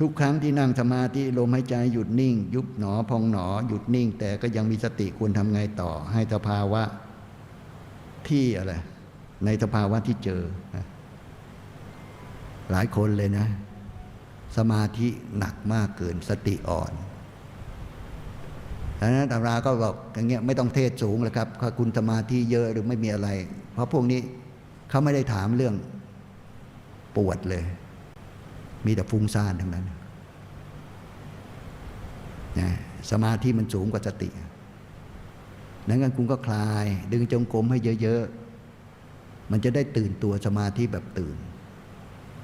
ทุกครั้งที่นั่งสมาธิลมหายใจหยุดนิ่ง ยุบหนอพองหนอหยุดนิ่ง แต่ก็ยังมีสติควรทำไงต่อ ให้สภาวะที่อะไรในสภาวะที่เจอ หลายคนเลยนะ สมาธิหนักมากเกินสติอ่อนดังนั้นตำราก็บอกอย่างเงี้ยไม่ต้องเทศสูงเลยครับถ้าคุณสมาธิเยอะหรือไม่มีอะไร เพราะพวกนี้เขาไม่ได้ถามเรื่องปวดเลย มีแต่ฟุ้งซ่านทั้งนั้นนะสมาธิมันสูงกว่าสติดังนั้นคุณก็คลาย ดึงจงกรมให้เยอะๆ มันจะได้ตื่นตัวสมาธิแบบตื่น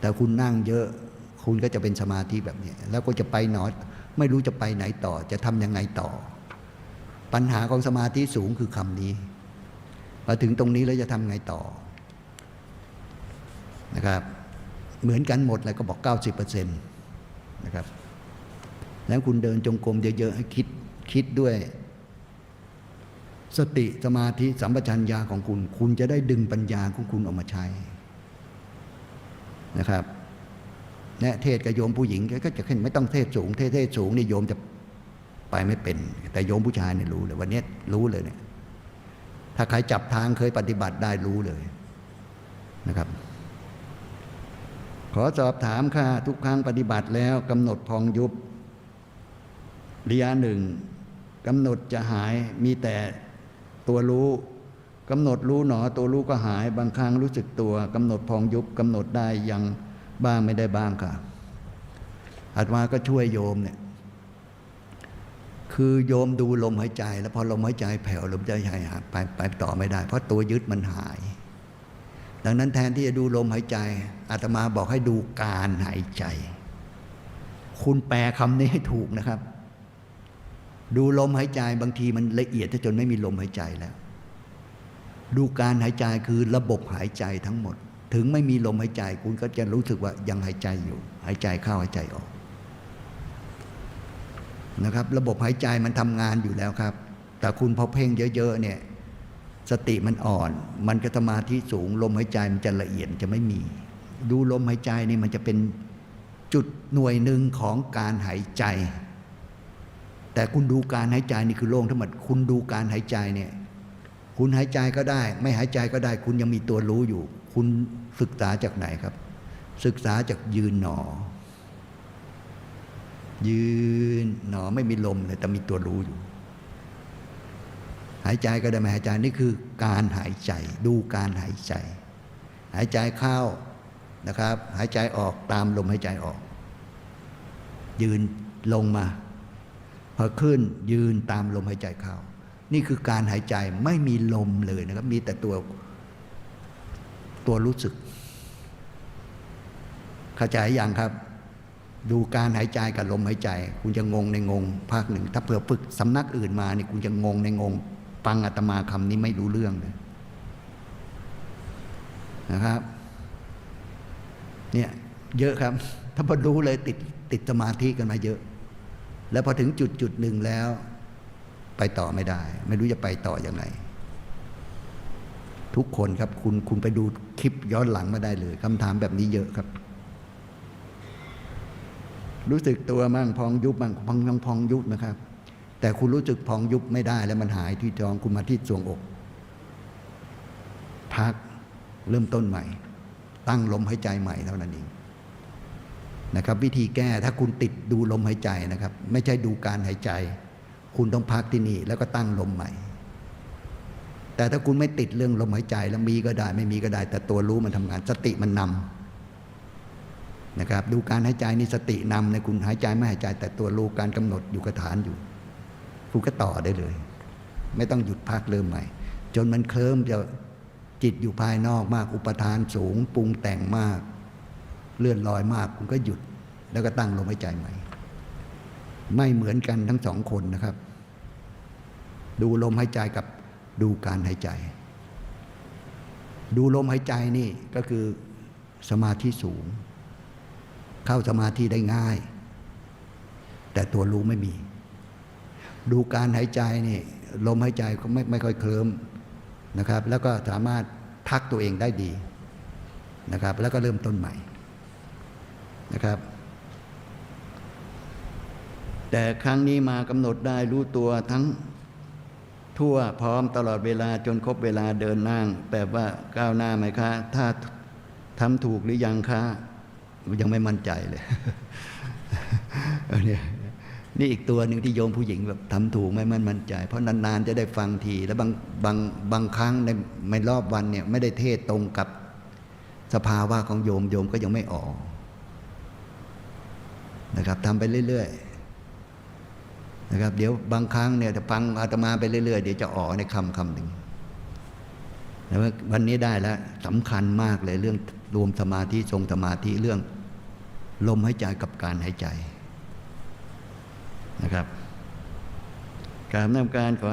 แต่คุณนั่งเยอะ คุณก็จะเป็นสมาธิแบบนี้ แล้วก็จะไปหนอไม่รู้จะไปไหนต่อ จะทำยังไงต่อ ปัญหาของสมาธิสูงคือคำนี้พอถึงตรงนี้แล้วจะทำไงต่อนะครับ เหมือนกันหมดเลยก็บอก 90%นะครับ แล้วคุณเดินจงกรมเยอะๆให้คิดคิดด้วย สติสมาธิสัมปชัญญะของคุณ คุณจะได้ดึงปัญญาของคุณออกมาใช้นะครับและเทศกับโยมผู้หญิงก็จะขึ้นไม่ต้องเทศสูง เทศเทศสูงนี่โยมจะไปไม่เป็น แต่โยมผู้ชายเนี่ยรู้เลยวันนี้รู้เลยเนี่ยถ้าใครจับทางเคยปฏิบัติได้รู้เลยนะครับ ขอสอบถามค่ะทุกครั้งปฏิบัติแล้วกำหนดพองยุบระยะหนึ่งกำหนดจะหายมีแต่ตัวรู้กำหนดรู้หนอตัวรู้ก็หาย บางครั้งรู้สึกตัวกำหนดพองยุบกำหนดได้ยังบ้างไม่ได้บ้างค่ะอาตมาก็ช่วยโยมเนี่ยคือโยมดูลมหายใจ แล้วพอลมหายใจแผ่วลมหายใจหายไปไปต่อไม่ได้ เพราะตัวยึดมันหาย ดังนั้นแทนที่จะดูลมหายใจอาตมาบอกให้ดูการหายใจ คุณแปลคำนี้ให้ถูกนะครับ ดูลมหายใจบางทีมันละเอียดจนไม่มีลมหายใจแล้ว ดูการหายใจคือระบบหายใจทั้งหมด ถึงไม่มีลมหายใจ คุณก็จะรู้สึกว่ายังหายใจอยู่ หายใจเข้าหายใจออกนะครับ ระบบหายใจมันทำงานอยู่แล้วครับ แต่คุณพอเพ่งเยอะๆเนี่ย สติมันอ่อน มันก็สมาธิสูง ลมหายใจมันจะละเอียดจะไม่มี ดูลมหายใจนี่มันจะเป็นจุดหน่วยหนึ่งของการหายใจ แต่คุณดูการหายใจนี่คือโล่งทั้งหมดคุณดูการหายใจเนี่ยคุณหายใจก็ได้ ไม่หายใจก็ได้ คุณยังมีตัวรู้อยู่ คุณศึกษาจากไหนครับ ศึกษาจากยืนหนอ ยืนหนอไม่มีลมเลยแต่มีตัวรู้อยู่ หายใจก็ได้ไม่หายใจนี่คือการหายใจดูการหายใจ หายใจเข้านะครับ หายใจออกตามลมหายใจออก ยืนลงมาพอขึ้นยืนตามลมหายใจเข้า นี่คือการหายใจไม่มีลมเลยนะครับ มีแต่ตัวตัวรู้สึก เข้าใจยังครับ ดูการหายใจกับลมหายใจ คุณจะงงในงง ภาคหนึ่ง ถ้าเผื่อฝึกสำนักอื่นมานี่คุณจะงงในงง ฟังอาตมาคำนี้ไม่รู้เรื่องเลยนะครับ เนี่ยเยอะครับ ถ้าพอรู้เลยติดติดสมาธิกันมาเยอะ แล้วพอถึงจุดจุดหนึ่งแล้ว ไปต่อไม่ได้ ไม่รู้จะไปต่ออยังไง ทุกคนครับคุณคุณไปดูคลิปย้อนหลังมาได้เลยคำถามแบบนี้เยอะครับ รู้สึกตัวมั่งพองยุบมั่งพองพองพองยุบนะครับ แต่คุณรู้สึกพองยุบไม่ได้แล้วมันหายที่ท้องคุณมาที่ทรวงอก พักเริ่มต้นใหม่ ตั้งลมหายใจใหม่เท่านั้นเองนะครับ วิธีแก้ถ้าคุณติดดูลมหายใจนะครับ ไม่ใช่ดูการหายใจ คุณต้องพักที่นี่แล้วก็ตั้งลมใหม่ แต่ถ้าคุณไม่ติดเรื่องลมหายใจแล้วมีก็ได้ ไม่มีก็ได้ แต่ตัวรู้มันทำงานสติมันนำนะครับดูการหายใจนี่สตินำในคุณหายใจไม่หายใจ แต่ตัวรู้การกำหนดอยู่กับฐานอยู่ คุณก็ต่อได้เลย ไม่ต้องหยุดพักเริ่มใหม่ จนมันเคลิ้มจะจิตอยู่ภายนอกมาก อุปทานสูง ปรุงแต่งมาก เลื่อนลอยมาก คุณก็หยุด แล้วก็ตั้งลมหายใจใหม่ ไม่เหมือนกันทั้งสองคนนะครับ ดูลมหายใจกับดูการหายใจ ดูลมหายใจนี่ก็คือสมาธิสูง เข้าสมาธิได้ง่าย แต่ตัวรู้ไม่มี ดูการหายใจนี่ลมหายใจก็ไม่ไม่ค่อยเคลิ้มนะครับ แล้วก็สามารถพักตัวเองได้ดีนะครับ แล้วก็เริ่มต้นใหม่นะครับ แต่ครั้งนี้มากำหนดได้รู้ตัวทั้งทั่วพร้อมตลอดเวลาจนครบเวลาเดินนั่งแบบว่าก้าวหน้าไหมคะ ถ้าทำถูกหรือยังคะ ยังไม่มั่นใจเลยออเนี่ย นี่อีกตัวหนึ่งที่โยมผู้หญิงแบบทำถูกไม่มั่นมั่นใจ เพราะนานๆจะได้ฟังที แล้วบางบางบางครั้งในในรอบวันเนี่ยไม่ได้เทศตรงกับสภาวะของโยมโยมก็ยังไม่ออกนะครับทำไปเรื่อยๆนะครับ เดี๋ยวบางครั้งเนี่ยจะฟังอาตมาไปเรื่อยๆ เดี๋ยวจะออกในคำคำหนึ่งแต่ว่าวันนี้ได้แล้วสำคัญมากเลยเรื่องรวมสมาธิทรงสมาธิเรื่อง ลมหายใจกับการหายใจ นะครับการนำการของ